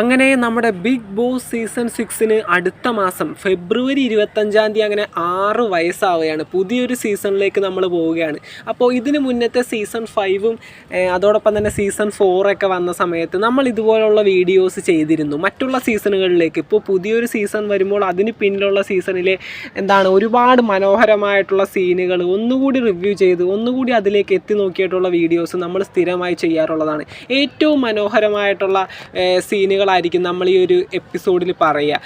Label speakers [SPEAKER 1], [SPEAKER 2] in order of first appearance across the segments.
[SPEAKER 1] അങ്ങനെ നമ്മുടെ big Boss season സിക്സിന് അടുത്ത മാസം ഫെബ്രുവരി ഇരുപത്തഞ്ചാം തീയതി അങ്ങനെ ആറ് വയസ്സാവുകയാണ്. പുതിയൊരു സീസണിലേക്ക് നമ്മൾ പോവുകയാണ്. അപ്പോൾ ഇതിന് മുന്നത്തെ സീസൺ ഫൈവും അതോടൊപ്പം തന്നെ സീസൺ ഫോറൊക്കെ വന്ന സമയത്ത് നമ്മൾ ഇതുപോലുള്ള വീഡിയോസ് ചെയ്തിരുന്നു. മറ്റുള്ള സീസണുകളിലേക്ക് ഇപ്പോൾ പുതിയൊരു സീസൺ വരുമ്പോൾ അതിന് പിന്നിലുള്ള സീസണിലെ എന്താണ് ഒരുപാട് മനോഹരമായിട്ടുള്ള സീനുകൾ ഒന്നുകൂടി റിവ്യൂ ചെയ്ത് ഒന്നുകൂടി അതിലേക്ക് എത്തി നോക്കിയിട്ടുള്ള വീഡിയോസ് നമ്മൾ സ്ഥിരമായി ചെയ്യാറുള്ളതാണ്. ഏറ്റവും മനോഹരമായിട്ടുള്ള സീനുകളായിരിക്കും നമ്മൾ ഈ ഒരു എപ്പിസോഡിൽ പറയുക.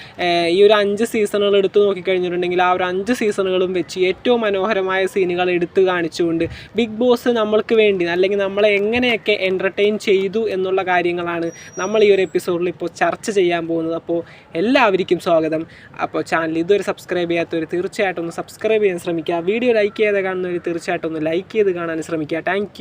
[SPEAKER 1] ഈ ഒരു അഞ്ച് സീസണുകൾ എടുത്തു നോക്കിക്കഴിഞ്ഞിട്ടുണ്ടെങ്കിൽ ആ ഒരു അഞ്ച് സീസണുകളും വെച്ച് ഏറ്റവും മനോഹരമായ സീനുകൾ എടുത്തു കാണിച്ചുകൊണ്ട് ബിഗ് ബോസ് നമ്മൾക്ക് വേണ്ടി അല്ലെങ്കിൽ നമ്മളെ എങ്ങനെയൊക്കെ എന്റർടൈൻ ചെയ്തു എന്നുള്ള കാര്യങ്ങളാണ് നമ്മൾ ഈ ഒരു എപ്പിസോഡിൽ ഇപ്പോൾ ചർച്ച ചെയ്യാൻ പോകുന്നത്. അപ്പോൾ എല്ലാവർക്കും സ്വാഗതം. അപ്പോൾ ചാനൽ ഇതുവരെ സബ്സ്ക്രൈബ് ചെയ്യാത്തവർ തീർച്ചയായിട്ടും ഒന്ന് സബ്സ്ക്രൈബ് ചെയ്യാൻ ശ്രമിക്കുക. വീഡിയോ ലൈക്ക് ചെയ്ത് കാണുന്നവർ തീർച്ചയായിട്ടും ഒന്ന് ലൈക്ക് ചെയ്ത് കാണാൻ ശ്രമിക്കുക. താങ്ക്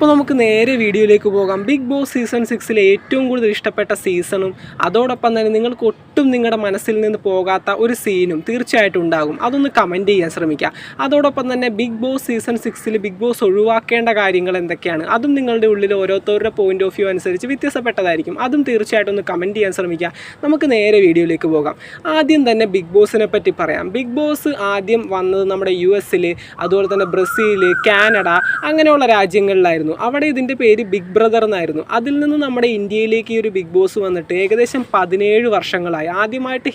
[SPEAKER 1] അപ്പോൾ നമുക്ക് നേരെ വീഡിയോയിലേക്ക് പോകാം. ബിഗ് ബോസ് സീസൺ സിക്സിലെ ഏറ്റവും കൂടുതൽ ഇഷ്ടപ്പെട്ട സീസണും അതോടൊപ്പം തന്നെ നിങ്ങൾക്ക് ഒട്ടും നിങ്ങളുടെ മനസ്സിൽ നിന്ന് പോകാത്ത ഒരു സീനും തീർച്ചയായിട്ടും ഉണ്ടാകും. അതൊന്ന് കമന്റ് ചെയ്യാൻ ശ്രമിക്കുക. അതോടൊപ്പം തന്നെ ബിഗ് ബോസ് സീസൺ സിക്സിൽ ബിഗ് ബോസ് ഒഴിവാക്കേണ്ട കാര്യങ്ങൾ എന്തൊക്കെയാണ്? അതും നിങ്ങളുടെ ഉള്ളിൽ ഓരോരുത്തരുടെ പോയിന്റ് ഓഫ് വ്യൂ അനുസരിച്ച് വ്യത്യസ്തപ്പെട്ടതായിരിക്കും അതും തീർച്ചയായിട്ടും ഒന്ന് കമന്റ് ചെയ്യാൻ ശ്രമിക്കുക. നമുക്ക് നേരെ വീഡിയോയിലേക്ക് പോകാം. ആദ്യം തന്നെ ബിഗ് ബോസിനെ പറ്റി പറയാം. ബിഗ് ബോസ് ആദ്യം വന്നത് നമ്മുടെ യു എസിൽ അതുപോലെ തന്നെ ബ്രസീൽ കാനഡ അങ്ങനെയുള്ള രാജ്യങ്ങളിലായിരുന്നു. അവിടെ ഇതിന്റെ പേര് ബിഗ് ബ്രദർ എന്നായിരുന്നു. അതിൽ നിന്ന് നമ്മുടെ ഇന്ത്യയിലേക്ക് ഈ ഒരു ബിഗ് ബോസ് വന്നിട്ട് ഏകദേശം പതിനേഴ് വർഷങ്ങളായി. ആദ്യമായിട്ട്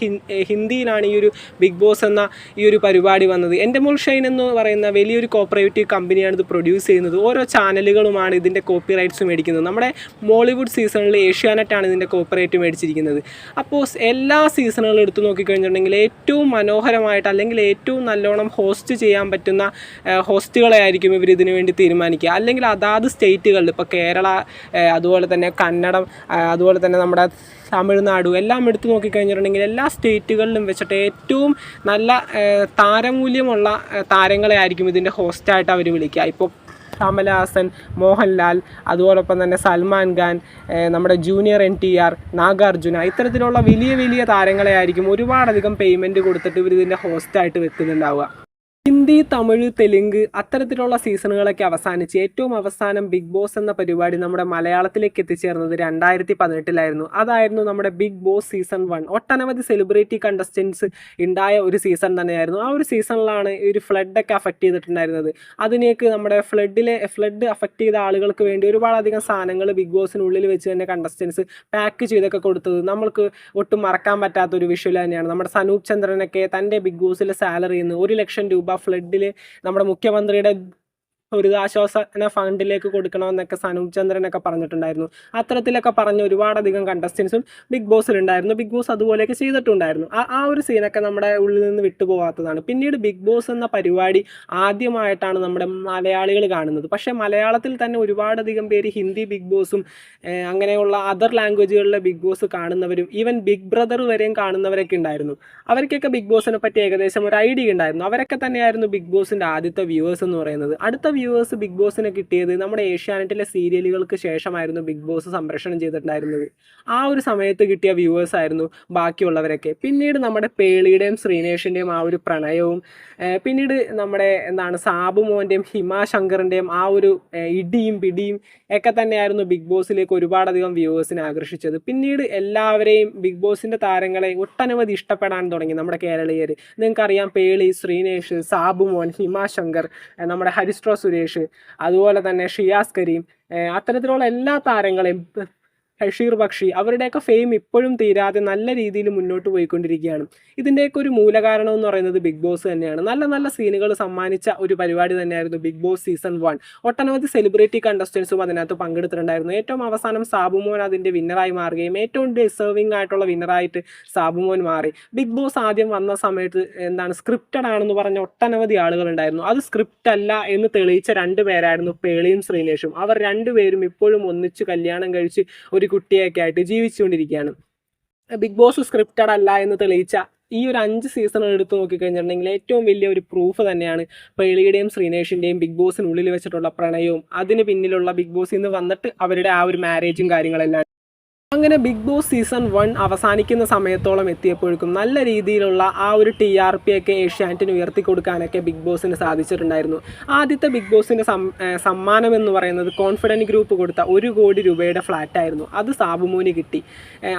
[SPEAKER 1] ഹിന്ദിയിലാണ് ഈ ഒരു ബിഗ് ബോസ് എന്ന ഈ ഒരു പരിപാടി വന്നത്. എന്റെ മോൾ ഷൈൻ എന്ന് പറയുന്ന വലിയൊരു കോപ്പറേറ്റീവ് കമ്പനിയാണ് ഇത് പ്രൊഡ്യൂസ് ചെയ്യുന്നത്. ഓരോ ചാനലുകളുമാണ് ഇതിന്റെ കോപ്പി റൈറ്റ്സ് മേടിക്കുന്നത്. നമ്മുടെ മോളിവുഡ് സീസണിൽ ഏഷ്യാനെറ്റാണ് ഇതിന്റെ കോപ്പറേറ്റ് മേടിച്ചിരിക്കുന്നത്. അപ്പോൾ എല്ലാ സീസണുകളും എടുത്തു നോക്കിക്കഴിഞ്ഞിട്ടുണ്ടെങ്കിൽ ഏറ്റവും മനോഹരമായിട്ട് അല്ലെങ്കിൽ ഏറ്റവും നല്ലോണം ഹോസ്റ്റ് ചെയ്യാൻ പറ്റുന്ന ഹോസ്റ്റുകളെ ആയിരിക്കും ഇവർ ഇതിനു വേണ്ടി തീരുമാനിക്കുക. അല്ലെങ്കിൽ അതാത് സ്റ്റേറ്റുകളിൽ ഇപ്പോൾ കേരള അതുപോലെ തന്നെ കന്നഡം അതുപോലെ തന്നെ നമ്മുടെ തമിഴ്നാടു എല്ലാം എടുത്തു നോക്കിക്കഴിഞ്ഞിട്ടുണ്ടെങ്കിൽ എല്ലാ സ്റ്റേറ്റുകളിലും വെച്ചിട്ട് ഏറ്റവും നല്ല താരമൂല്യമുള്ള താരങ്ങളെ ആയിരിക്കും ഇതിന്റെ ഹോസ്റ്റായിട്ട് അവർ വിളിക്കുക. ഇപ്പോൾ കമലഹാസൻ മോഹൻലാൽ അതുപോലൊപ്പം തന്നെ സൽമാൻ ഖാൻ നമ്മുടെ junior N T R Nagarjuna ഇത്തരത്തിലുള്ള വലിയ വലിയ താരങ്ങളെ ആയിരിക്കും ഒരുപാടധികം പേയ്മെന്റ് കൊടുത്തിട്ട് ഇവർ ഇതിന്റെ ഹോസ്റ്റായിട്ട് വെക്കുന്നുണ്ടാവുക. ഹിന്ദി തമിഴ് തെലുങ്ക് അത്തരത്തിലുള്ള സീസണുകളൊക്കെ അവസാനിച്ച് ഏറ്റവും അവസാനം ബിഗ് ബോസ് എന്ന പരിപാടി നമ്മുടെ മലയാളത്തിലേക്ക് എത്തിച്ചേർന്നത് രണ്ടായിരത്തി പതിനെട്ടിലായിരുന്നു അതായിരുന്നു നമ്മുടെ ബിഗ് ബോസ് സീസൺ വൺ. ഒട്ടനവധി സെലിബ്രിറ്റി കണ്ടസ്റ്റൻസ് ഉണ്ടായ ഒരു സീസൺ തന്നെയായിരുന്നു. ആ ഒരു സീസണിലാണ് ഒരു ഫ്ലഡൊക്കെ അഫക്റ്റ് ചെയ്തിട്ടുണ്ടായിരുന്നത്. അതിനേക്ക് നമ്മുടെ ഫ്ലഡിലെ ഫ്ലഡ് അഫക്റ്റ് ചെയ്ത ആളുകൾക്ക് വേണ്ടി ഒരുപാടധികം സാധനങ്ങൾ ബിഗ് ബോസിനുള്ളിൽ വെച്ച് തന്നെ കണ്ടസ്റ്റൻസ് പാക്ക് ചെയ്തൊക്കെ കൊടുത്തത്. നമ്മൾക്ക് ഒട്ടും മറക്കാൻ പറ്റാത്ത ഒരു വിഷ്വൽ തന്നെയാണ്. നമ്മുടെ സനൂപ് ചന്ദ്രനൊക്കെ തന്റെ ബിഗ് ബോസിലെ സാലറിയിൽ നിന്ന് ഒരു ലക്ഷം രൂപ ഫ്ലഡിൽ നമ്മുടെ മുഖ്യമന്ത്രിയുടെ ദുരിതാശ്വാസന ഫണ്ടിലേക്ക് കൊടുക്കണമെന്നൊക്കെ സനൂപ് ചന്ദ്രനൊക്കെ പറഞ്ഞിട്ടുണ്ടായിരുന്നു. അത്തരത്തിലൊക്കെ പറഞ്ഞ ഒരുപാടധികം കണ്ടസ്റ്റൻസും ബിഗ് ബോസിലുണ്ടായിരുന്നു ബിഗ് ബോസ് അതുപോലെയൊക്കെ ചെയ്തിട്ടുണ്ടായിരുന്നു. ആ ആ ഒരു സീനൊക്കെ നമ്മുടെ ഉള്ളിൽ നിന്ന് വിട്ടുപോകാത്തതാണ്. പിന്നീട് ബിഗ് ബോസ് എന്ന പരിപാടി ആദ്യമായിട്ടാണ് നമ്മുടെ മലയാളികൾ കാണുന്നത്. പക്ഷേ മലയാളത്തിൽ തന്നെ ഒരുപാടധികം പേര് ഹിന്ദി ബിഗ് ബോസും അങ്ങനെയുള്ള അതർ ലാംഗ്വേജുകളിലെ ബിഗ് ബോസ് കാണുന്നവരും ഈവൻ ബിഗ് ബ്രദർ വരെയും കാണുന്നവരൊക്കെ ഉണ്ടായിരുന്നു. അവർക്കൊക്കെ ബിഗ് ബോസിനെ പറ്റി ഏകദേശം ഒരു ഐഡിയ ഉണ്ടായിരുന്നു. അവരൊക്കെ തന്നെയായിരുന്നു ബിഗ് ബോസിന്റെ ആദ്യത്തെ വ്യൂവേഴ്സ് എന്ന് പറയുന്നത്. അടുത്ത വ്യൂവേഴ്സ് ബിഗ് ബോസിനെ കിട്ടിയത് നമ്മുടെ ഏഷ്യാനെറ്റിലെ സീരിയലുകൾക്ക് ശേഷമായിരുന്നു ബിഗ് ബോസ് സംപ്രേഷണം ചെയ്തിട്ടുണ്ടായിരുന്നത്. ആ ഒരു സമയത്ത് കിട്ടിയ വ്യൂവേഴ്സ് ആയിരുന്നു ബാക്കിയുള്ളവരൊക്കെ. പിന്നീട് നമ്മുടെ പേളിയുടെയും ശ്രീനേഷിന്റെയും ആ ഒരു പ്രണയവും പിന്നീട് നമ്മുടെ എന്താണ് സാബു മോന്റെയും ഹിമാശങ്കറിന്റെയും ആ ഒരു ഇടിയും പിടിയും ഒക്കെ തന്നെയായിരുന്നു ബിഗ് ബോസിലേക്ക് ഒരുപാടധികം വ്യൂവേഴ്സിനെ ആകർഷിച്ചത്. പിന്നീട് എല്ലാവരെയും ബിഗ് ബോസിന്റെ താരങ്ങളെ ഒട്ടനവധി ഇഷ്ടപ്പെടാൻ തുടങ്ങി നമ്മുടെ കേരളീയർ നിങ്ങൾക്കറിയാം പേളി ശ്രീനേഷ് സാബു മോൻ ഹിമാശങ്കർ നമ്മുടെ ഹരിസ്ട്രോ സുരേഷ് അതുപോലെ തന്നെ ഷിയാസ് കരീം അത്തരത്തിലുള്ള എല്ലാ താരങ്ങളെയും ബഷീർ ബക്ഷി അവരുടെയൊക്കെ ഫെയിം ഇപ്പോഴും തീരാതെ നല്ല രീതിയിൽ മുന്നോട്ട് പോയിക്കൊണ്ടിരിക്കുകയാണ്. ഇതിന്റെയൊക്കെ ഒരു മൂലകാരണം എന്ന് പറയുന്നത് ബിഗ് ബോസ് തന്നെയാണ്. നല്ല നല്ല സീനുകൾ സമ്മാനിച്ച ഒരു പരിപാടി തന്നെയായിരുന്നു ബിഗ് ബോസ് സീസൺ വൺ ഒട്ടനവധി സെലിബ്രിറ്റി കണ്ടസ്റ്റൻസും അതിനകത്ത് പങ്കെടുത്തിട്ടുണ്ടായിരുന്നു. ഏറ്റവും അവസാനം സാബുമോൻ അതിന്റെ വിന്നറായി മാറുകയും ഏറ്റവും ഡിസേർവിംഗ് ആയിട്ടുള്ള വിന്നറായിട്ട് സാബുമോൻ മാറി. ബിഗ് ബോസ് ആദ്യം വന്ന സമയത്ത് എന്താണ് സ്ക്രിപ്റ്റഡ് ആണെന്ന് പറഞ്ഞ ഒട്ടനവധി ആളുകളുണ്ടായിരുന്നു അത് സ്ക്രിപ്റ്റ് അല്ല എന്ന് തെളിയിച്ച രണ്ട് പേരായിരുന്നു പേളിയും ശ്രീനേഷും അവർ രണ്ടുപേരും ഇപ്പോഴും ഒന്നിച്ച് കല്യാണം കഴിച്ച് ഒരു കുട്ടിയൊക്കെ ആയിട്ട് ജീവിച്ചുകൊണ്ടിരിക്കുകയാണ്. ബിഗ് ബോസ് സ്ക്രിപ്റ്റഡ് അല്ല എന്ന് തെളിയിച്ച ഈ ഒരു അഞ്ച് സീസൺ എടുത്ത് നോക്കിക്കഴിഞ്ഞിട്ടുണ്ടെങ്കിൽ ഏറ്റവും വലിയ ഒരു പ്രൂഫ് തന്നെയാണ് പേളിയുടെയും ശ്രീനേഷിന്റെയും ബിഗ് ബോസിനുള്ളിൽ വെച്ചിട്ടുള്ള പ്രണയവും അതിന് പിന്നിലുള്ള ബിഗ് ബോസിൽ നിന്ന് വന്നിട്ട് അവരുടെ ആ ഒരു മാരേജും കാര്യങ്ങളെല്ലാം അങ്ങനെ ബിഗ് ബോസ് സീസൺ വൺ അവസാനിക്കുന്ന സമയത്തോളം എത്തിയപ്പോഴേക്കും നല്ല രീതിയിലുള്ള ആ ഒരു ടി ആർ പി ഒക്കെ ഏഷ്യാനെറ്റിന് ഉയർത്തി കൊടുക്കാനൊക്കെ ബിഗ് ബോസിന് സാധിച്ചിട്ടുണ്ടായിരുന്നു. ആദ്യത്തെ ബിഗ് ബോസിന്റെ സമ്മാനം എന്ന് പറയുന്നത് കോൺഫിഡന്റ് ഗ്രൂപ്പ് കൊടുത്ത ഒരു കോടി രൂപയുടെ ഫ്ലാറ്റ് ആയിരുന്നു. അത് സാബുമോന് കിട്ടി.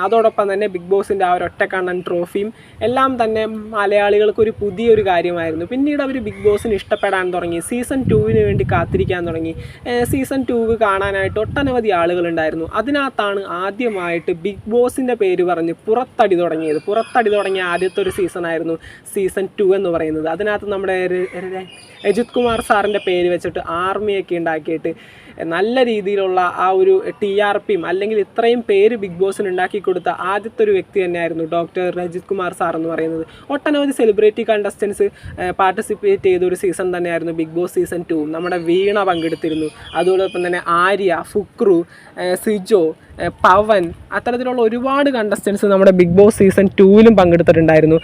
[SPEAKER 1] അതോടൊപ്പം തന്നെ ബിഗ് ബോസിന്റെ ആ ഒരു ഒറ്റക്കണ്ണൻ ട്രോഫിയും എല്ലാം തന്നെ മലയാളികൾക്ക് ഒരു പുതിയൊരു കാര്യമായിരുന്നു. പിന്നീട് അവർ ബിഗ് ബോസിന് ഇഷ്ടപ്പെടാൻ തുടങ്ങി. സീസൺ ടൂവിന് വേണ്ടി കാത്തിരിക്കാൻ തുടങ്ങി. സീസൺ ടു കാണാനായിട്ട് ഒട്ടനവധി ആളുകളുണ്ടായിരുന്നു അതിനകത്താണ് ആദ്യമായിട്ട് ബിഗ് ബോസിന്റെ പേര് പറഞ്ഞ് പുറത്തടി തുടങ്ങിയത് പുറത്തടി തുടങ്ങിയ ആദ്യത്തെ ഒരു സീസൺ ആയിരുന്നു സീസൺ ടു എന്ന് പറയുന്നത് അതിനകത്ത് നമ്മുടെ രജിത് കുമാർ സാറിന്റെ പേര് വെച്ചിട്ട് ആർമിയൊക്കെ ഉണ്ടാക്കിയിട്ട് നല്ല രീതിയിലുള്ള ആ ഒരു ടി ആർ പിയും അല്ലെങ്കിൽ ഇത്രയും പേര് ബിഗ് ബോസിന് ഉണ്ടാക്കി കൊടുത്ത ആദ്യത്തെ ഒരു വ്യക്തി തന്നെയായിരുന്നു ഡോക്ടർ രജിത് കുമാർ സാർ എന്ന് പറയുന്നത്. ഒട്ടനവധി സെലിബ്രിറ്റി കണ്ടസ്റ്റൻസ് പാർട്ടിസിപ്പേറ്റ് ചെയ്ത ഒരു സീസൺ തന്നെയായിരുന്നു ബിഗ് ബോസ് സീസൺ ടു നമ്മുടെ വീണ പങ്കെടുത്തിരുന്നു. അതോടൊപ്പം തന്നെ ആര്യ ഫുക്രു സിജോ പവൻ അത്തരത്തിലുള്ള ഒരുപാട് കണ്ടസ്റ്റൻസ് നമ്മുടെ ബിഗ് ബോസ് സീസൺ ടൂവിലും പങ്കെടുത്തിട്ടുണ്ടായിരുന്നു.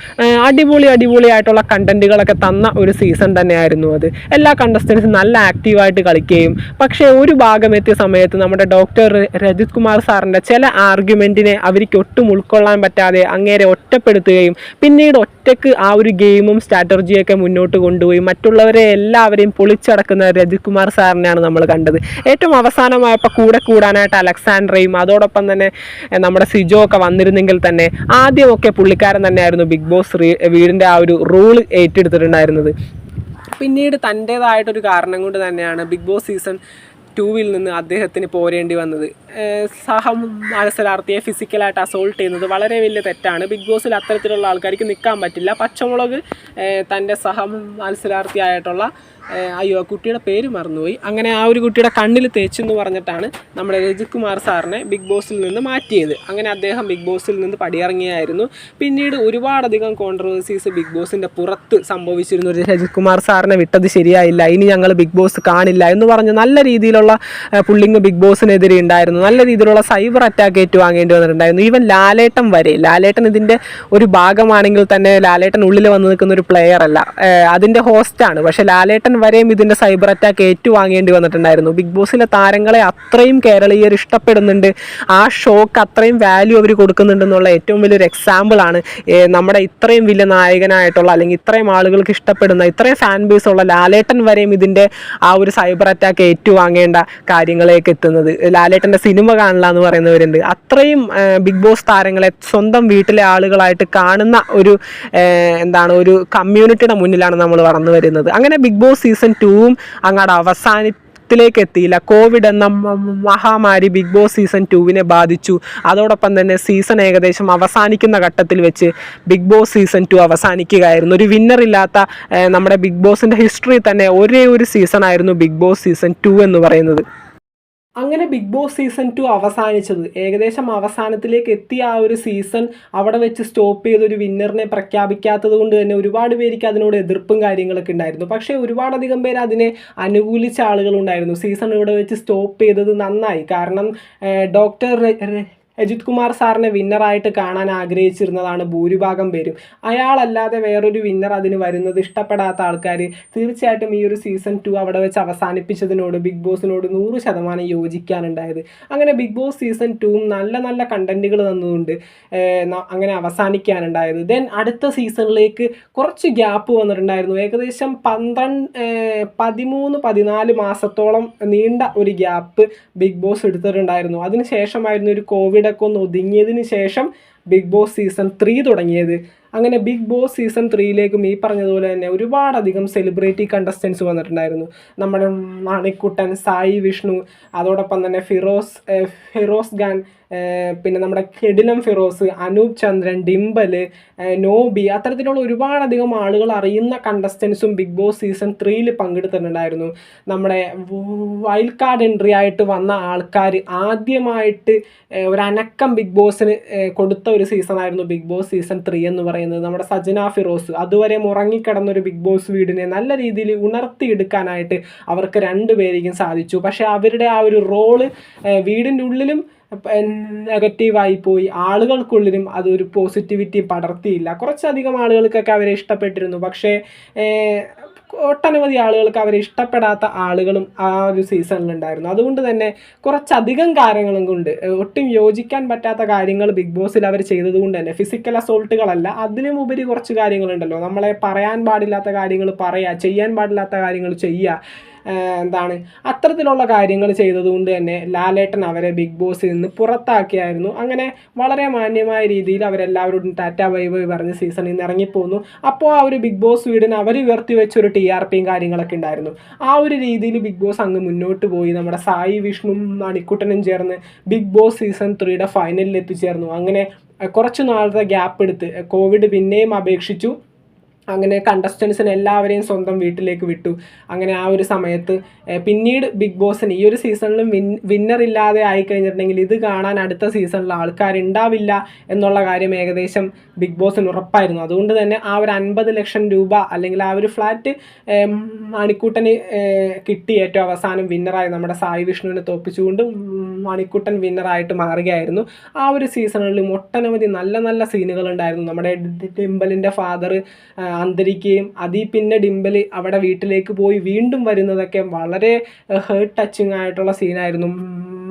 [SPEAKER 1] അടിപൊളി അടിപൊളിയായിട്ടുള്ള കണ്ടന്റുകളൊക്കെ തന്ന ഒരു സീസൺ തന്നെയായിരുന്നു അത്. എല്ലാ കണ്ടസ്റ്റൻസും നല്ല ആക്റ്റീവായിട്ട് കളിക്കുകയും പക്ഷേ ഒരു ഭാഗം എത്തിയ സമയത്ത് നമ്മുടെ ഡോക്ടർ രജിത് കുമാർ സാറിന്റെ ചില ആർഗ്യുമെന്റിനെ അവർക്ക് ഒട്ടും ഉൾക്കൊള്ളാൻ പറ്റാതെ അങ്ങേരെ ഒറ്റപ്പെടുത്തുകയും പിന്നീട് ഒറ്റയ്ക്ക് ആ ഒരു ഗെയിമും സ്ട്രാറ്റജിയൊക്കെ മുന്നോട്ട് കൊണ്ടുപോയി മറ്റുള്ളവരെ എല്ലാവരെയും പൊളിച്ചടക്കുന്ന രജിത് കുമാർ സാറിനെയാണ് നമ്മൾ കണ്ടത്. ഏറ്റവും അവസാനമായപ്പോൾ കൂടെ കൂടാനായിട്ട് അലക്സാൻഡ്രയും അതോടൊപ്പം തന്നെ നമ്മുടെ സിജോ ഒക്കെ വന്നിരുന്നെങ്കിൽ തന്നെ ആദ്യമൊക്കെ പുള്ളിക്കാരൻ തന്നെയായിരുന്നു ബിഗ് ബോസ് വീടിന്റെ ആ ഒരു റോൾ ഏറ്റെടുത്തിട്ടുണ്ടായിരുന്നത്. പിന്നീട് തന്റേതായിട്ടൊരു കാരണം കൊണ്ട് തന്നെയാണ് ബിഗ് ബോസ് സീസൺ ടൂവിൽ നിന്ന് അദ്ദേഹത്തിന് പോരേണ്ടി വന്നത്. സഹ മത്സരാർത്ഥിയെ ഫിസിക്കലായിട്ട് അസോൾട്ട് ചെയ്യുന്നത് വളരെ വലിയ തെറ്റാണ്. ബിഗ് ബോസിൽ അത്തരത്തിലുള്ള ആൾക്കാർക്ക് നിൽക്കാൻ പറ്റില്ല. പച്ചമുളക് തന്റെ സഹ മത്സരാർത്ഥിയായിട്ടുള്ള അയ്യോ ആ കുട്ടിയുടെ പേര് മറന്നുപോയി. അങ്ങനെ ആ ഒരു കുട്ടിയുടെ കണ്ണിൽ തേച്ചെന്ന് പറഞ്ഞിട്ടാണ് നമ്മുടെ രജിത് കുമാർ സാറിനെ ബിഗ് ബോസിൽ നിന്ന് മാറ്റിയത്. അങ്ങനെ അദ്ദേഹം ബിഗ് ബോസിൽ നിന്ന് പടിയിറങ്ങിയായിരുന്നു. പിന്നീട് ഒരുപാടധികം കോൺട്രവേഴ്സീസ് ബിഗ് ബോസിന്റെ പുറത്ത് സംഭവിച്ചിരുന്നു. രജിത് കുമാർ സാറിനെ വിട്ടത് ശരിയായില്ല. ഇനി ഞങ്ങൾ ബിഗ് ബോസ് കാണില്ല എന്ന് പറഞ്ഞ് നല്ല രീതിയിലുള്ള പുള്ളിങ് ബിഗ് ബോസിനെതിരെ ഉണ്ടായിരുന്നു. നല്ല രീതിയിലുള്ള സൈബർ അറ്റാക്ക് ഏറ്റുവാങ്ങേണ്ടി വന്നിട്ടുണ്ടായിരുന്നു. ഈവൻ ലാലേട്ടൻ വരെ. ലാലേട്ടൻ ഇതിന്റെ ഒരു ഭാഗമാണെങ്കിൽ തന്നെ ലാലേട്ടൻ ഉള്ളിൽ വന്ന് നിൽക്കുന്ന ഒരു പ്ലെയർ അല്ല. അതിന്റെ ഹോസ്റ്റാണ് പക്ഷേ ലാലേട്ടൻ വരെയും ഇതിന്റെ സൈബർ അറ്റാക്ക് ഏറ്റുവാങ്ങേണ്ടി വന്നിട്ടുണ്ടായിരുന്നു. ബിഗ് ബോസിലെ താരങ്ങളെ അത്രയും കേരളീയർ ഇഷ്ടപ്പെടുന്നുണ്ട്. ആ ഷോക്ക് അത്രയും വാല്യൂ അവർ കൊടുക്കുന്നുണ്ടെന്നുള്ള ഏറ്റവും വലിയൊരു എക്സാമ്പിളാണ് നമ്മുടെ ഇത്രയും വലിയ നായകനായിട്ടുള്ള അല്ലെങ്കിൽ ഇത്രയും ആളുകൾക്ക് ഇഷ്ടപ്പെടുന്ന ഇത്രയും ഫാൻ ബേസ് ഉള്ള ലാലേട്ടൻ വരെയും ഇതിന്റെ ആ ഒരു സൈബർ അറ്റാക്ക് ഏറ്റുവാങ്ങേണ്ട കാര്യങ്ങളിലേക്ക് എത്തുന്നത്. ലാലേട്ടന്റെ സിനിമ കാണില്ല എന്ന് പറയുന്നവരുണ്ട്. അത്രയും ബിഗ് ബോസ് താരങ്ങളെ സ്വന്തം വീട്ടിലെ ആളുകളായിട്ട് കാണുന്ന ഒരു എന്താണ് ഒരു കമ്മ്യൂണിറ്റിയുടെ മുന്നിലാണ് നമ്മൾ വളർന്നു വരുന്നത്. അങ്ങനെ ബിഗ് ബോസ് സീസൺ ടൂവും അങ്ങോട്ട് അവസാനി ത്തിലേക്ക് എത്തിയില്ല കോവിഡ് എന്ന മഹാമാരി ബിഗ് ബോസ് സീസൺ ടൂവിനെ ബാധിച്ചു. അതോടൊപ്പം തന്നെ സീസൺ ഏകദേശം അവസാനിക്കുന്ന ഘട്ടത്തിൽ വെച്ച് ബിഗ് ബോസ് സീസൺ ടു അവസാനിക്കുകയായിരുന്നു. ഒരു വിന്നർ ഇല്ലാത്ത നമ്മുടെ ബിഗ് ബോസിന്റെ ഹിസ്റ്ററി തന്നെ ഒരേ ഒരു സീസൺ ആയിരുന്നു ബിഗ് ബോസ് സീസൺ ടു എന്ന് പറയുന്നത്. അങ്ങനെ ബിഗ് ബോസ് സീസൺ ടു അവസാനിച്ചത്. ഏകദേശം അവസാനത്തിലേക്ക് എത്തിയ ആ ഒരു സീസൺ അവിടെ വെച്ച് സ്റ്റോപ്പ് ചെയ്ത് ഒരു വിന്നറിനെ പ്രഖ്യാപിക്കാത്തത് കൊണ്ട് തന്നെ ഒരുപാട് പേർക്ക് അതിനോട് എതിർപ്പും കാര്യങ്ങളൊക്കെ ഉണ്ടായിരുന്നു. പക്ഷേ ഒരുപാടധികം പേര് അതിനെ അനുകൂലിച്ച ആളുകളുണ്ടായിരുന്നു. സീസൺ ഇവിടെ വെച്ച് സ്റ്റോപ്പ് ചെയ്തത് നന്നായി. കാരണം ഡോക്ടർ അജിത് കുമാർ സാറിനെ വിന്നറായിട്ട് കാണാൻ ആഗ്രഹിച്ചിരുന്നതാണ് ഭൂരിഭാഗം പേരും. അയാളല്ലാതെ വേറൊരു വിന്നർ അതിന് വരുന്നത് ഇഷ്ടപ്പെടാത്ത ആൾക്കാർ തീർച്ചയായിട്ടും ഈ ഒരു സീസൺ ടു അവിടെ വെച്ച് അവസാനിപ്പിച്ചതിനോട് ബിഗ് ബോസിനോട് നൂറ് ശതമാനം യോജിക്കാനുണ്ടായത്. അങ്ങനെ ബിഗ് ബോസ് സീസൺ ടൂവും നല്ല നല്ല കണ്ടന്റുകൾ തന്നതുകൊണ്ട് അങ്ങനെ അവസാനിക്കാനുണ്ടായത്. ദെൻ അടുത്ത സീസണിലേക്ക് കുറച്ച് ഗ്യാപ്പ് വന്നിട്ടുണ്ടായിരുന്നു. ഏകദേശം പന്ത്രണ്ട് പതിമൂന്ന് പതിനാല് മാസത്തോളം നീണ്ട ഒരു ഗ്യാപ്പ് ബിഗ് ബോസ് എടുത്തിട്ടുണ്ടായിരുന്നു. അതിനുശേഷമായിരുന്നു ഒരു ഒന്ന് ഒതുങ്ങിയതിന് ശേഷം ബിഗ് ബോസ് സീസൺ ത്രീ തുടങ്ങിയത്. അങ്ങനെ ബിഗ് ബോസ് സീസൺ ത്രീയിലേക്കും ഈ പറഞ്ഞതുപോലെ തന്നെ ഒരുപാടധികം സെലിബ്രിറ്റി കണ്ടസ്റ്റൻസ് വന്നിട്ടുണ്ടായിരുന്നു. നമ്മുടെ മണിക്കുട്ടൻ സായി വിഷ്ണു അതോടൊപ്പം തന്നെ ഫിറോസ് ഫിറോസ് ഖാൻ പിന്നെ നമ്മുടെ കെടിലം ഫിറോസ് അനൂപ് ചന്ദ്രൻ ഡിംബൽ നോബി അത്തരത്തിലുള്ള ഒരുപാടധികം ആളുകൾ അറിയുന്ന കണ്ടസ്റ്റൻസും ബിഗ് ബോസ് സീസൺ ത്രീയിൽ പങ്കെടുത്തിട്ടുണ്ടായിരുന്നു. നമ്മുടെ വൈൽഡ് കാർഡ് എൻട്രി ആയിട്ട് വന്ന ആൾക്കാർ ആദ്യമായിട്ട് ഒരനക്കം ബിഗ് ബോസിന് കൊടുത്ത ഒരു സീസണായിരുന്നു ബിഗ് ബോസ് സീസൺ ത്രീ എന്ന് പറയുന്നത്. നമ്മുടെ സജന ഫിറോസ്. അതുവരെ മുറങ്ങിക്കിടന്നൊരു ബിഗ് ബോസ് വീടിനെ നല്ല രീതിയിൽ ഉണർത്തിയെടുക്കാനായിട്ട് അവർക്ക് രണ്ടുപേരെയും സാധിച്ചു. പക്ഷേ അവരുടെ ആ ഒരു റോൾ വീടിന്റെ ഉള്ളിലും നെഗറ്റീവായി പോയി. ആളുകൾക്കുള്ളിലും അതൊരു പോസിറ്റിവിറ്റി പടർത്തിയില്ല. കുറച്ചധികം ആളുകൾക്കൊക്കെ അവരെ ഇഷ്ടപ്പെട്ടിരുന്നു. പക്ഷേ ഒട്ടനവധി ആളുകൾക്ക് അവരെ ഇഷ്ടപ്പെടാത്ത ആളുകളും ആ ഒരു സീസണിലുണ്ടായിരുന്നു. അതുകൊണ്ട് തന്നെ കുറച്ചധികം കാര്യങ്ങളും കൊണ്ട് ഒട്ടും യോജിക്കാൻ പറ്റാത്ത കാര്യങ്ങൾ ബിഗ് ബോസിൽ അവർ ചെയ്തതുകൊണ്ട് തന്നെ ഫിസിക്കൽ അസോൾട്ടുകളല്ല അതിലും ഉപരി കുറച്ച് കാര്യങ്ങളുണ്ടല്ലോ. നമ്മളെ പറയാൻ പാടില്ലാത്ത കാര്യങ്ങൾ പറയുക ചെയ്യാൻ പാടില്ലാത്ത കാര്യങ്ങൾ ചെയ്യുക എന്താണ്? അത്തരത്തിലുള്ള കാര്യങ്ങൾ ചെയ്തതുകൊണ്ട് തന്നെ ലാലേട്ടൻ അവരെ ബിഗ് ബോസിൽ നിന്ന് പുറത്താക്കിയായിരുന്നു. അങ്ങനെ വളരെ മാന്യമായ രീതിയിൽ അവരെല്ലാവരോടും ടാറ്റ ബൈ ബൈ പറഞ്ഞ് സീസണിൽ നിന്ന് ഇറങ്ങിപ്പോന്നു. അപ്പോൾ ആ ഒരു ബിഗ് ബോസ് വീടിന് അവർ ഉയർത്തി വെച്ചൊരു ടി ആർ പിയും കാര്യങ്ങളൊക്കെ ഉണ്ടായിരുന്നു. ആ ഒരു രീതിയിൽ ബിഗ് ബോസ് അങ്ങ് മുന്നോട്ട് പോയി. നമ്മുടെ സായി വിഷ്ണു മണിക്കുട്ടനും ചേർന്ന് ബിഗ് ബോസ് സീസൺ ത്രീയുടെ ഫൈനലിൽ എത്തിച്ചേർന്നു. അങ്ങനെ കുറച്ച് നാളത്തെ ഗ്യാപ്പ് എടുത്ത് കോവിഡ് പിന്നെയും അപേക്ഷിച്ചു. അങ്ങനെ കണ്ടസ്റ്റൻസിന് എല്ലാവരെയും സ്വന്തം വീട്ടിലേക്ക് വിട്ടു. അങ്ങനെ ആ ഒരു സമയത്ത് പിന്നീട് ബിഗ് ബോസിന് ഈ ഒരു സീസണിൽ വിൻ വിന്നർ ഇല്ലാതെ ആയിക്കഴിഞ്ഞിട്ടുണ്ടെങ്കിൽ ഇത് കാണാൻ അടുത്ത സീസണിൽ ആൾക്കാരുണ്ടാവില്ല എന്നുള്ള കാര്യം ഏകദേശം ബിഗ് ബോസിന് ഉറപ്പായിരുന്നു. അതുകൊണ്ട് തന്നെ ആ ഒരു അൻപത് ലക്ഷം രൂപ അല്ലെങ്കിൽ ആ ഒരു ഫ്ലാറ്റ് മണിക്കൂട്ടന് കിട്ടി ഏറ്റവും അവസാനം വിന്നറായി നമ്മുടെ സായി വിഷ്ണുവിനെ തോപ്പിച്ചുകൊണ്ട് മണിക്കുട്ടൻ വിന്നറായിട്ട് മാറുകയായിരുന്നു. ആ ഒരു സീസണുകളിൽ ഒട്ടനവധി നല്ല നല്ല സീനുകൾ ഉണ്ടായിരുന്നു. നമ്മുടെ ഡിംബലിന്റെ ഫാദർ അന്തരിക്കുകയും അതിൽ പിന്നെ ഡിംബൽ അവിടെ വീട്ടിലേക്ക് പോയി വീണ്ടും വരുന്നതൊക്കെ വളരെ ഹേർട്ട് ടച്ചിങ് ആയിട്ടുള്ള സീനായിരുന്നു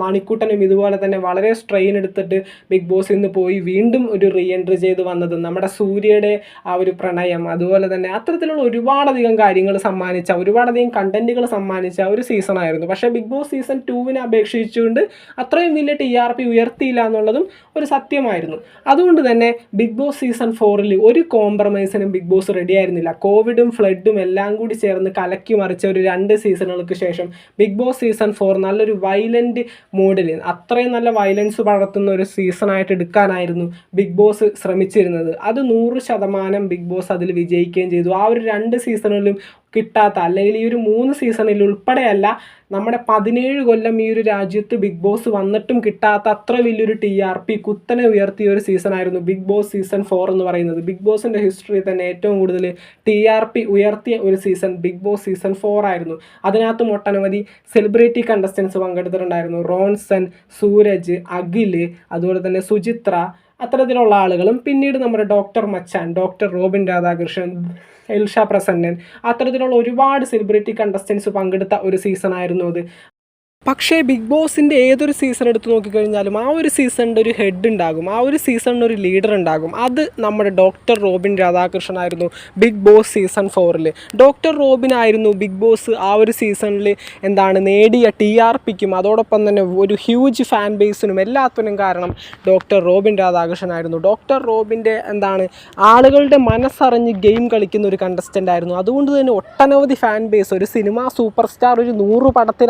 [SPEAKER 1] മണിക്കൂട്ടനും ഇതുപോലെ തന്നെ വളരെ സ്ട്രെയിൻ എടുത്തിട്ട് ബിഗ് ബോസിൽ നിന്ന് പോയി വീണ്ടും ഒരു റീ എൻട്രി ചെയ്ത് വന്നത് നമ്മുടെ സൂര്യയുടെ ആ ഒരു പ്രണയം. അതുപോലെ തന്നെ അത്തരത്തിലുള്ള ഒരുപാടധികം കാര്യങ്ങൾ സമ്മാനിച്ച ഒരുപാടധികം കണ്ടന്റുകൾ സമ്മാനിച്ച ഒരു സീസൺ ആയിരുന്നു. പക്ഷേ ബിഗ് ബോസ് സീസൺ ടൂവിനെ അപേക്ഷിച്ചുകൊണ്ട് അത്രയും വലിയ ടി ആർ പി ഉയർത്തിയില്ല എന്നുള്ളതും ഒരു സത്യമായിരുന്നു. അതുകൊണ്ട് തന്നെ ബിഗ് ബോസ് സീസൺ ഫോറിൽ ഒരു കോംപ്രമൈസിനും ബിഗ് ബോസ് റെഡി ആയിരുന്നില്ല. കോവിഡും ഫ്ലഡും എല്ലാം കൂടി ചേർന്ന് കലക്കി മറിച്ച ഒരു രണ്ട് സീസണുകൾക്ക് ശേഷം ബിഗ് ബോസ് സീസൺ ഫോർ നല്ലൊരു വയലന്റ് മൂഡിൽ. അത്രയും നല്ല വയലൻസ് പടർത്തുന്ന ഒരു സീസണായിട്ട് എടുക്കാനായിരുന്നു ബിഗ് ബോസ് ശ്രമിച്ചിരുന്നത്. അത് നൂറ് ശതമാനം ബിഗ് ബോസ് അതിൽ വിജയിക്കുകയും ചെയ്തു. ആ ഒരു രണ്ട് സീസണിലും കിട്ടാത്ത അല്ലെങ്കിൽ ഈ ഒരു മൂന്ന് സീസണിൽ ഉൾപ്പെടെയല്ല നമ്മുടെ പതിനേഴ് കൊല്ലം ഈ ഒരു രാജ്യത്ത് ബിഗ് ബോസ് വന്നിട്ടും കിട്ടാത്ത അത്ര വലിയൊരു ടി ആർ പി കുത്തനെ ഉയർത്തിയ ഒരു സീസണായിരുന്നു ബിഗ് ബോസ് സീസൺ ഫോർ എന്ന് പറയുന്നത്. ബിഗ് ബോസിന്റെ ഹിസ്റ്ററി തന്നെ ഏറ്റവും കൂടുതൽ ടി ആർ പി ഉയർത്തിയ ഒരു season Bigg Boss season four ആയിരുന്നു. അതിനകത്തും ഒട്ടനവധി സെലിബ്രിറ്റി കണ്ടസ്റ്റൻസ് പങ്കെടുത്തിട്ടുണ്ടായിരുന്നു. റോൺസൺ സൂരജ് അഖിൽ അതുപോലെ തന്നെ സുചിത്ര അത്തരത്തിലുള്ള ആളുകളും. പിന്നീട് നമ്മുടെ ഡോക്ടർ മച്ചാൻ ഡോക്ടർ റോബിൻ രാധാകൃഷ്ണൻ എൽഷ പ്രസന്നൻ. അത്തരത്തിലുള്ള ഒരുപാട് സെലിബ്രിറ്റി കണ്ടസ്റ്റൻസ് പങ്കെടുത്ത ഒരു സീസൺ ആയിരുന്നു അത്. പക്ഷേ ബിഗ് ബോസിന്റെ ഏതൊരു സീസൺ എടുത്ത് നോക്കിക്കഴിഞ്ഞാലും ആ ഒരു സീസണിന്റെ ഒരു ഹെഡ് ഉണ്ടാകും ആ ഒരു സീസണിന് ഒരു ലീഡർ ഉണ്ടാകും. അത് നമ്മുടെ ഡോക്ടർ റോബിൻ രാധാകൃഷ്ണൻ ആയിരുന്നു ബിഗ് ബോസ് സീസൺ ഫോറിൽ ഡോക്ടർ റോബിൻ ആയിരുന്നു ബിഗ് ബോസ് ആ ഒരു സീസണിൽ എന്താണ് നേടിയ ടി ആർ പിക്കും അതോടൊപ്പം തന്നെ ഒരു ഹ്യൂജ് ഫാൻ ബേസിനും എല്ലാത്തിനും കാരണം ഡോക്ടർ റോബിൻ രാധാകൃഷ്ണൻ ആയിരുന്നു. ഡോക്ടർ റോബിന്റെ എന്താണ് ആളുകളുടെ മനസ്സറിഞ്ഞ് ഗെയിം കളിക്കുന്ന ഒരു കണ്ടസ്റ്റന്റ് ആയിരുന്നു. അതുകൊണ്ട് തന്നെ ഒട്ടനവധി ഫാൻ ബേസ് ഒരു സിനിമ സൂപ്പർ സ്റ്റാർ ഒരു നൂറ് പടത്തിൽ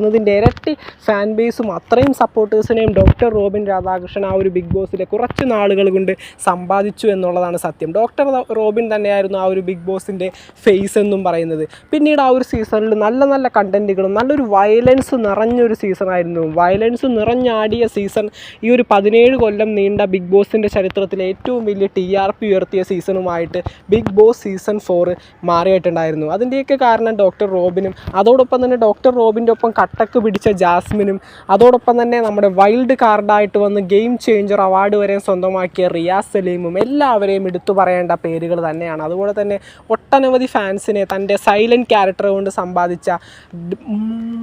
[SPEAKER 1] അഭിനയിച്ചുണ്ടാക്കുന്നതിന്റെ ഇരട്ടി ഫാൻ ബേസും അത്രയും സപ്പോർട്ടേഴ്സിനെയും ഡോക്ടർ റോബിൻ രാധാകൃഷ്ണൻ ആ ഒരു ബിഗ് ബോസിലെ കുറച്ച് നാളുകൾ കൊണ്ട് സമ്പാദിച്ചു എന്നുള്ളതാണ് സത്യം. ഡോക്ടർ റോബിൻ തന്നെയായിരുന്നു ആ ഒരു ബിഗ് ബോസിന്റെ ഫേസ് എന്നും പറയുന്നത്. പിന്നീട് ആ ഒരു സീസണിൽ നല്ല നല്ല കണ്ടന്റുകളും നല്ലൊരു വയലൻസ് നിറഞ്ഞൊരു സീസണായിരുന്നു വയലൻസ് നിറഞ്ഞാടിയ സീസൺ ഈ ഒരു പതിനേഴ് കൊല്ലം നീണ്ട ബിഗ് ബോസിന്റെ ചരിത്രത്തിലെ ഏറ്റവും വലിയ ടി ആർ പി ഉയർത്തിയ സീസണുമായിട്ട് ബിഗ് ബോസ് സീസൺ ഫോർ മാറിയിട്ടുണ്ടായിരുന്നു. അതിന്റെയൊക്കെ കാരണം ഡോക്ടർ റോബിനും അതോടൊപ്പം തന്നെ ഡോക്ടർ റോബിന്റെ ഒപ്പം കട്ടക്ക് പിടിച്ച ജാസ്മിനും അതോടൊപ്പം തന്നെ നമ്മുടെ വൈൽഡ് കാർഡായിട്ട് വന്ന് ഗെയിം ചേഞ്ചർ അവാർഡ് വരെ സ്വന്തമാക്കിയ റിയാസ് സലീമും എല്ലാവരെയും എടുത്തു പറയേണ്ട പേരുകൾ തന്നെയാണ്. അതുപോലെ തന്നെ ഒട്ടനവധി ഫാൻസിനെ തന്റെ സൈലന്റ് ക്യാരക്ടർ കൊണ്ട് സമ്പാദിച്ച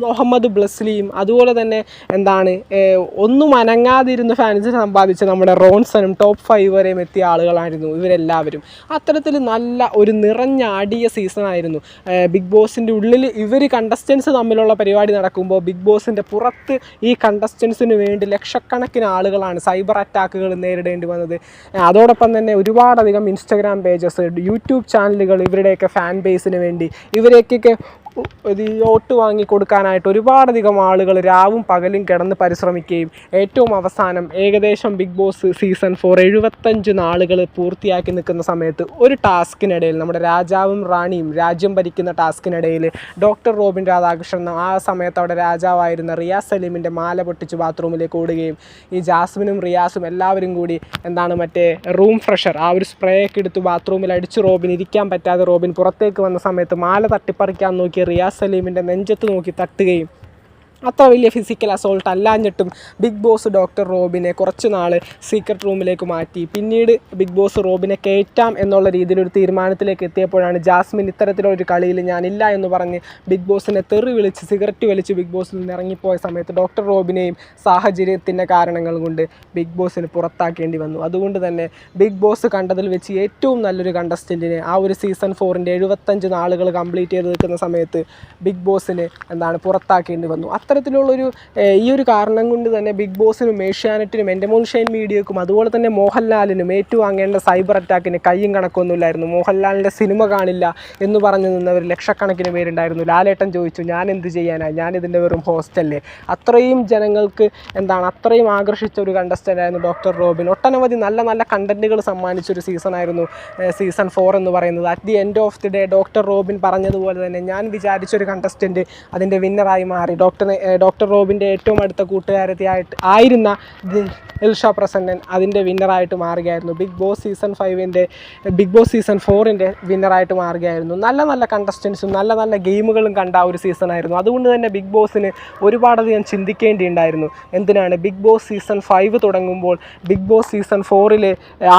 [SPEAKER 1] മുഹമ്മദ് ബ്ലസ്ലിയും അതുപോലെ തന്നെ എന്താണ് ഒന്നും അനങ്ങാതിരുന്ന് ഫാൻസിനെ സമ്പാദിച്ച നമ്മുടെ റോൺസനും ടോപ്പ് ഫൈവ് വരെയും എത്തിയ ആളുകളായിരുന്നു ഇവരെല്ലാവരും. അത്തരത്തിൽ നല്ല ഒരു നിറഞ്ഞാടിയ സീസണായിരുന്നു ബിഗ് ബോസിന്റെ ഉള്ളിൽ ഇവർ കണ്ടസ്റ്റൻസ് തമ്മിലുള്ള പരിപാടി നടക്കുമ്പോൾ ബിഗ് ബോസിന്റെ പുറത്ത് ഈ കണ്ടസ്റ്റൻസിന് വേണ്ടി ലക്ഷക്കണക്കിന് ആളുകളാണ് സൈബർ അറ്റാക്കുകൾ നേരിടേണ്ടി വന്നത്. അതോടൊപ്പം തന്നെ ഒരുപാടധികം ഇൻസ്റ്റഗ്രാം പേജസ് യൂട്യൂബ് ചാനലുകൾ ഇവരുടെയൊക്കെ ഫാൻ ബേസിന് വേണ്ടി ഇവരെയൊക്കെ ഇത് ഓട്ട് വോട്ട് വാങ്ങി കൊടുക്കാനായിട്ട് ഒരുപാടധികം ആളുകൾ രാവും പകലും കിടന്ന് പരിശ്രമിക്കുകയും ഏറ്റവും അവസാനം ഏകദേശം ബിഗ് ബോസ് സീസൺ ഫോർ എഴുപത്തഞ്ച് നാളുകൾ പൂർത്തിയാക്കി നിൽക്കുന്ന സമയത്ത് ഒരു ടാസ്കിനിടയിൽ നമ്മുടെ രാജാവും റാണിയും രാജ്യം ഭരിക്കുന്ന ടാസ്കിനിടയിൽ ഡോക്ടർ റോബിൻ രാധാകൃഷ്ണൻ ആ സമയത്ത് അവിടെ രാജാവായിരുന്ന റിയാസ് സലീമിന്റെ മാല പൊട്ടിച്ച് ബാത്റൂമിലേക്ക് ഓടുകയും ഈ ജാസ്മിനും റിയാസും എല്ലാവരും കൂടി എന്താണ് മറ്റേ റൂം ഫ്രഷർ ആ ഒരു സ്പ്രേ ഒക്കെ എടുത്ത് ബാത്റൂമിൽ അടിച്ച് റോബിൻ ഇരിക്കാൻ പറ്റാതെ റോബിൻ പുറത്തേക്ക് വന്ന സമയത്ത് മാല തട്ടിപ്പറിക്കാൻ നോക്കി റിയാസ് സലീമിന്റെ നെഞ്ചത്ത് നോക്കി തട്ടുകയും അത്ര വലിയ ഫിസിക്കൽ അസോൾട്ട് അല്ലാഞ്ഞിട്ടും ബിഗ് ബോസ് ഡോക്ടർ റോബിനെ കുറച്ച് നാൾ സീക്രട്ട് റൂമിലേക്ക് മാറ്റി. പിന്നീട് ബിഗ് ബോസ് റോബിനെ കയറ്റാം എന്നുള്ള രീതിയിലൊരു തീരുമാനത്തിലേക്ക് എത്തിയപ്പോഴാണ് ജാസ്മിൻ ഇത്തരത്തിലൊരു കളിയിൽ ഞാനില്ല എന്ന് പറഞ്ഞ് ബിഗ് ബോസിനെ തെറി വിളിച്ച് സിഗരറ്റ് വലിച്ച് ബിഗ് ബോസിൽ നിന്ന് ഇറങ്ങിപ്പോയ സമയത്ത് ഡോക്ടർ റോബിനെയും സാഹചര്യത്തിന്റെ കാരണങ്ങൾ കൊണ്ട് ബിഗ് ബോസിന് പുറത്താക്കേണ്ടി വന്നു. അതുകൊണ്ട് തന്നെ ബിഗ് ബോസ് കണ്ടതിൽ വെച്ച് ഏറ്റവും നല്ലൊരു കണ്ടസ്റ്റന്റിനെ ആ ഒരു സീസൺ ഫോറിന്റെ എഴുപത്തഞ്ച് നാളുകൾ കംപ്ലീറ്റ് ചെയ്ത് നിൽക്കുന്ന സമയത്ത് ബിഗ് ബോസിന് എന്താണ് പുറത്താക്കേണ്ടി വന്നു. അത്തരത്തിലുള്ളൊരു ഈ ഒരു കാരണം കൊണ്ട് തന്നെ ബിഗ് ബോസിനും ഏഷ്യാനെറ്റിനും എന്റെ ഷൈൻ മീഡിയക്കും അതുപോലെ തന്നെ മോഹൻലാലിനും ഏറ്റുവാങ്ങേണ്ട സൈബർ അറ്റാക്കിന് കയ്യും കണക്കൊന്നുമില്ലായിരുന്നു. മോഹൻലാലിന്റെ സിനിമ കാണില്ല എന്ന് പറഞ്ഞു നിന്നവർ ലക്ഷക്കണക്കിന് പേരുണ്ടായിരുന്നു. ലാലേട്ടൻ ചോദിച്ചു ഞാൻ എന്ത് ചെയ്യാനാണ് ഞാനിതിന്റെ വെറും ഹോസ്റ്റല്ലേ അത്രയും ജനങ്ങൾക്ക് എന്താണ് അത്രയും ആകർഷിച്ച ഒരു കണ്ടസ്റ്റന്റായിരുന്നു ഡോക്ടർ റോബിൻ. ഒട്ടനവധി നല്ല നല്ല കണ്ടന്റുകൾ സമ്മാനിച്ചൊരു സീസണായിരുന്നു സീസൺ ഫോർ എന്ന് പറയുന്നത്. At the end of the day doctor Robin പറഞ്ഞതുപോലെ തന്നെ ഞാൻ വിചാരിച്ചൊരു കണ്ടസ്റ്റന്റ് അതിന്റെ വിന്നറായി മാറി. ഡോക്ടർ ഡോക്ടർ റോബിന്റെ ഏറ്റവും അടുത്ത കൂട്ടുകാരത്തിയായിട്ട് ആയിരുന്ന ദിൽഷ പ്രസന്നൻ അതിന്റെ വിന്നറായിട്ട് മാറുകയായിരുന്നു. ബിഗ് ബോസ് സീസൺ ഫൈവിന്റെ ബിഗ് ബോസ് സീസൺ ഫോറിന്റെ വിന്നറായിട്ട് മാറുകയായിരുന്നു. നല്ല നല്ല കണ്ടസ്റ്റൻസും നല്ല നല്ല ഗെയിമുകളും കണ്ട ഒരു സീസണായിരുന്നു അതുകൊണ്ട് തന്നെ ബിഗ് ബോസിന് ഒരുപാടധികം ചിന്തിക്കേണ്ടിയുണ്ടായിരുന്നു. എന്തിനാണ്? ബിഗ് ബോസ് സീസൺ ഫൈവ് തുടങ്ങുമ്പോൾ ബിഗ് ബോസ് സീസൺ ഫോറിൽ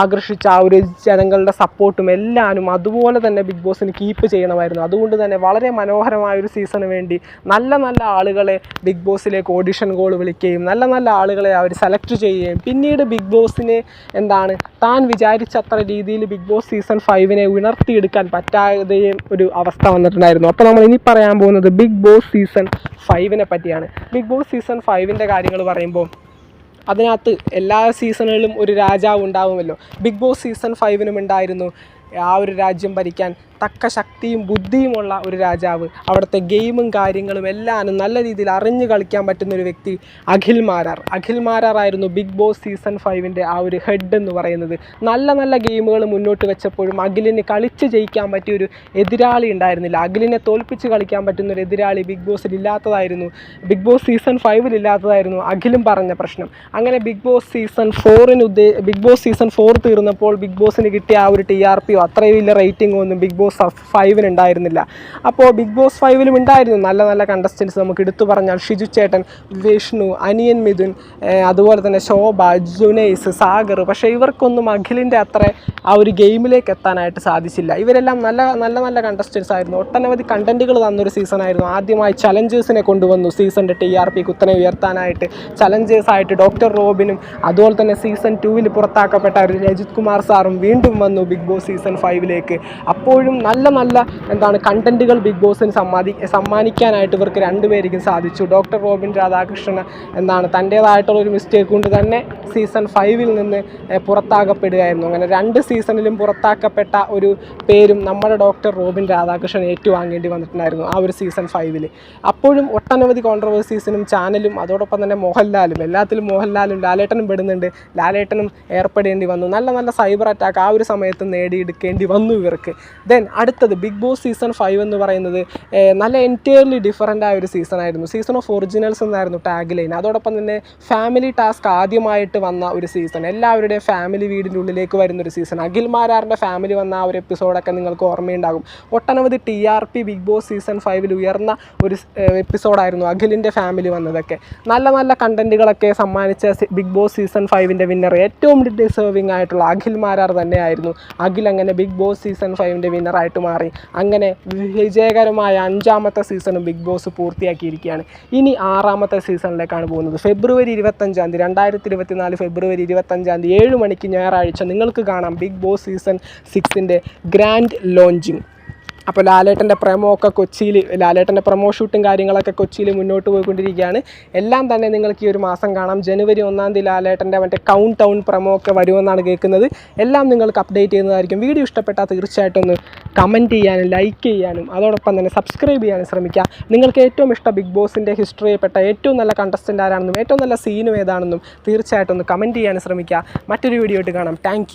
[SPEAKER 1] ആകർഷിച്ച ആ ഒരു ജനങ്ങളുടെ സപ്പോർട്ടും എല്ലാവരും അതുപോലെ തന്നെ ബിഗ് ബോസിന് കീപ്പ് ചെയ്യണമായിരുന്നു. അതുകൊണ്ട് തന്നെ വളരെ മനോഹരമായ ഒരു സീസണ് വേണ്ടി നല്ല നല്ല ആളുകളെ ബിഗ് ബോസിലേക്ക് ഓഡിഷൻ കോൾ വിളിക്കുകയും നല്ല നല്ല ആളുകളെ അവർ സെലക്ട് ചെയ്യുകയും പിന്നീട് ബിഗ് ബോസിനെ എന്താണ് താൻ വിചാരിച്ചത്ര രീതിയിൽ ബിഗ് ബോസ് സീസൺ ഫൈവിനെ ഉണർത്തിയെടുക്കാൻ പറ്റാതെയും ഒരു അവസ്ഥ വന്നിട്ടുണ്ടായിരുന്നു. അപ്പോൾ നമ്മൾ ഇനി പറയാൻ പോകുന്നത് ബിഗ് ബോസ് സീസൺ ഫൈവിനെ പറ്റിയാണ്. ബിഗ് ബോസ് സീസൺ ഫൈവിന്റെ കാര്യങ്ങൾ പറയുമ്പോൾ അതിനകത്ത് എല്ലാ സീസണുകളിലും ഒരു രാജാവ് ഉണ്ടാവുമല്ലോ. ബിഗ് ബോസ് സീസൺ ഫൈവിനും ഉണ്ടായിരുന്നു. ആ ഒരു രാജ്യം ഭരിക്കാൻ തക്ക ശക്തിയും ബുദ്ധിയുമുള്ള ഒരു രാജാവ്. അവിടുത്തെ ഗെയിമും കാര്യങ്ങളും എല്ലാം നല്ല രീതിയിൽ അറിഞ്ഞു കളിക്കാൻ പറ്റുന്ന ഒരു വ്യക്തി അഖിൽ മാരാർ. അഖിൽ മാരാർ ആയിരുന്നു ബിഗ് ബോസ് സീസൺ ഫൈവിന്റെ ആ ഒരു ഹെഡ് എന്ന് പറയുന്നത്. നല്ല നല്ല ഗെയിമുകൾ മുന്നോട്ട് വെച്ചപ്പോഴും അഖിലിന് കളിച്ച് ജയിക്കാൻ പറ്റിയ ഒരു എതിരാളി ഉണ്ടായിരുന്നില്ല. അഖിലിനെ തോൽപ്പിച്ച് കളിക്കാൻ പറ്റുന്ന ഒരു എതിരാളി ബിഗ് ബോസിൽ ഇല്ലാത്തതായിരുന്നു. ബിഗ് ബോസ് സീസൺ ഫൈവിൽ ഇല്ലാത്തതായിരുന്നു അഖിലും പറഞ്ഞ പ്രശ്നം. അങ്ങനെ ബിഗ് ബോസ് സീസൺ ഫോറിന് ഉദ്ദേ ബിഗ് ബോസ് സീസൺ ഫോർ തീർന്നപ്പോൾ ബിഗ് ബോസിന് കിട്ടിയ ആ ഒരു ടി ആർ പിയോ അത്രയും വലിയ റേറ്റിംഗോ ഒന്നും ബിഗ് ബോസ് ഫൈവിന് ഉണ്ടായിരുന്നില്ല. അപ്പോൾ ബിഗ് ബോസ് ഫൈവിലും ഉണ്ടായിരുന്നു. നല്ല നല്ല കണ്ടസ്റ്റൻസ് നമുക്ക് എടുത്തു പറഞ്ഞാൽ ഷിജു ചേട്ടൻ വിഷ്ണു അനിയൻ മിഥുൻ അതുപോലെ തന്നെ ശോഭ ജുനൈസ് സാഗർ. പക്ഷേ ഇവർക്കൊന്നും അഖിലിന്റെ അത്ര ആ ഒരു ഗെയിമിലേക്ക് എത്താനായിട്ട് സാധിച്ചില്ല. ഇവരെല്ലാം നല്ല നല്ല നല്ല കണ്ടസ്റ്റൻസ് ആയിരുന്നു. ഒട്ടനവധി കണ്ടന്റുകൾ തന്നൊരു സീസൺ ആയിരുന്നു. ആദ്യമായി ചലഞ്ചേഴ്സിനെ കൊണ്ടുവന്നു സീസണിന്റെ ടി ആർ പി കുത്തനെ ഉയർത്താനായിട്ട്. ചലഞ്ചേഴ്സായിട്ട് ഡോക്ടർ റോബിനും അതുപോലെ തന്നെ സീസൺ ടൂവിൽ പുറത്താക്കപ്പെട്ട ഒരു രജിത് കുമാർ സാറും വീണ്ടും വന്നു ബിഗ് ബോസ് സീസൺ ഫൈവിലേക്ക് അപ്പോഴും നല്ല നല്ല എന്താണ് കണ്ടന്റുകൾ ബിഗ് ബോസിന് സമ്മാനി സമ്മാനിക്കാനായിട്ട് ഇവർക്ക് രണ്ടുപേർക്കും സാധിച്ചു. ഡോക്ടർ റോബിൻ രാധാകൃഷ്ണൻ എന്താണ് തന്റേതായിട്ടുള്ള ഒരു മിസ്റ്റേക്ക് കൊണ്ട് തന്നെ സീസൺ ഫൈവിൽ നിന്ന് പുറത്താക്കപ്പെടുകയായിരുന്നു. അങ്ങനെ രണ്ട് സീസണിലും പുറത്താക്കപ്പെട്ട ഒരു പേരും നമ്മുടെ ഡോക്ടർ റോബിൻ രാധാകൃഷ്ണൻ ഏറ്റുവാങ്ങേണ്ടി വന്നിട്ടുണ്ടായിരുന്നു ആ ഒരു സീസൺ ഫൈവിൽ അപ്പോഴും ഒട്ടനവധി കോൺട്രവേഴ്സീസിനും ചാനലും അതോടൊപ്പം തന്നെ മോഹൻലാലും എല്ലാത്തിലും മോഹൻലാലും ലാലേട്ടനും പെടുന്നുണ്ട്. ലാലേട്ടനും ഏർപ്പെടേണ്ടി വന്നു. നല്ല നല്ല സൈബർ അറ്റാക്ക് ആ ഒരു സമയത്ത് നേടിയെടുക്കേണ്ടി വന്നു ഇവർക്ക്. ദെൻ അടുത്തത് ബിഗ് ബോസ് സീസൺ ഫൈവ് എന്ന് പറയുന്നത് നല്ല എന്റയർലി ഡിഫറന്റ് ആയ ഒരു സീസൺ ആയിരുന്നു. സീസൺ ഓഫ് ഒറിജിനൽസ് എന്നായിരുന്നു ടാഗ് ലൈൻ അതോടൊപ്പം തന്നെ ഫാമിലി ടാസ്ക് ആദ്യമായിട്ട് വന്ന ഒരു സീസൺ എല്ലാവരുടെയും ഫാമിലി വീടിന്റെ ഉള്ളിലേക്ക് വരുന്ന ഒരു സീസൺ അഖിൽ മാരാറിന്റെ ഫാമിലി വന്ന ആ ഒരു എപ്പിസോഡൊക്കെ നിങ്ങൾക്ക് ഓർമ്മയുണ്ടാകും. ഒട്ടനവധി T R P Bigg Boss season ഫൈവിൽ ഉയർന്ന ഒരു എപ്പിസോഡായിരുന്നു അഖിലിന്റെ ഫാമിലി വന്നതൊക്കെ. നല്ല നല്ല കണ്ടന്റുകളൊക്കെ സമ്മാനിച്ച ബിഗ് ബോസ് സീസൺ ഫൈവിന്റെ വിന്നർ ഏറ്റവും ഡിസേർവിംഗ് ആയിട്ടുള്ള അഖിൽ മാരാർ തന്നെയായിരുന്നു. അഖിൽ അങ്ങനെ ബിഗ് ബോസ് സീസൺ ഫൈവിന്റെ വിന്നറായിട്ട് മാറി. അങ്ങനെ വിജയകരമായ അഞ്ചാമത്തെ സീസണും ബിഗ് ബോസ് പൂർത്തിയാക്കിയിരിക്കുകയാണ്. ഇനി ആറാമത്തെ സീസണിലേക്കാണ് പോകുന്നത്. ഫെബ്രുവരി ഇരുപത്തഞ്ചാം തീയതി രണ്ടായിരത്തി ഇരുപത്തിനാല് ഫെബ്രുവരി ഇരുപത്തഞ്ചാം തീയതി ഏഴ് മണിക്ക് ഞായറാഴ്ച നിങ്ങൾക്ക് കാണാം ബിഗ് ബോസ് സീസൺ സിക്സിന്റെ ഗ്രാൻഡ് ലോഞ്ചിങ്. അപ്പോൾ ലാലേട്ടന്റെ പ്രമോ ഒക്കെ കൊച്ചിയിൽ ലാലേട്ടന്റെ പ്രമോ ഷൂട്ടും കാര്യങ്ങളൊക്കെ കൊച്ചിയിൽ മുന്നോട്ട് പോയിക്കൊണ്ടിരിക്കുകയാണ്. എല്ലാം തന്നെ നിങ്ങൾക്ക് ഈ ഒരു മാസം കാണാം. ജനുവരി ഒന്നാം തീയതി ലാലേട്ടന്റെ മറ്റേ കൗണ്ട് ടൗൺ പ്രമോ ഒക്കെ വരുമെന്നാണ് കേൾക്കുന്നത്. എല്ലാം നിങ്ങൾക്ക് അപ്ഡേറ്റ് ചെയ്യുന്നതായിരിക്കും. വീഡിയോ ഇഷ്ടപ്പെട്ടാൽ തീർച്ചയായിട്ടും ഒന്ന് കമന്റ് ചെയ്യാനും ലൈക്ക് ചെയ്യാനും അതോടൊപ്പം തന്നെ സബ്സ്ക്രൈബ് ചെയ്യാനും ശ്രമിക്കുക. നിങ്ങൾക്ക് ഏറ്റവും ഇഷ്ടം ബിഗ് ബോസിന്റെ ഹിസ്റ്ററിയിൽപ്പെട്ട ഏറ്റവും നല്ല കണ്ടസ്റ്റന്റ് ആരാണെന്നും ഏറ്റവും നല്ല സീനും ഏതാണെന്നും തീർച്ചയായിട്ടും ഒന്ന് കമന്റ് ചെയ്യാനും ശ്രമിക്കുക. മറ്റൊരു വീഡിയോ ആയിട്ട് കാണാം. താങ്ക്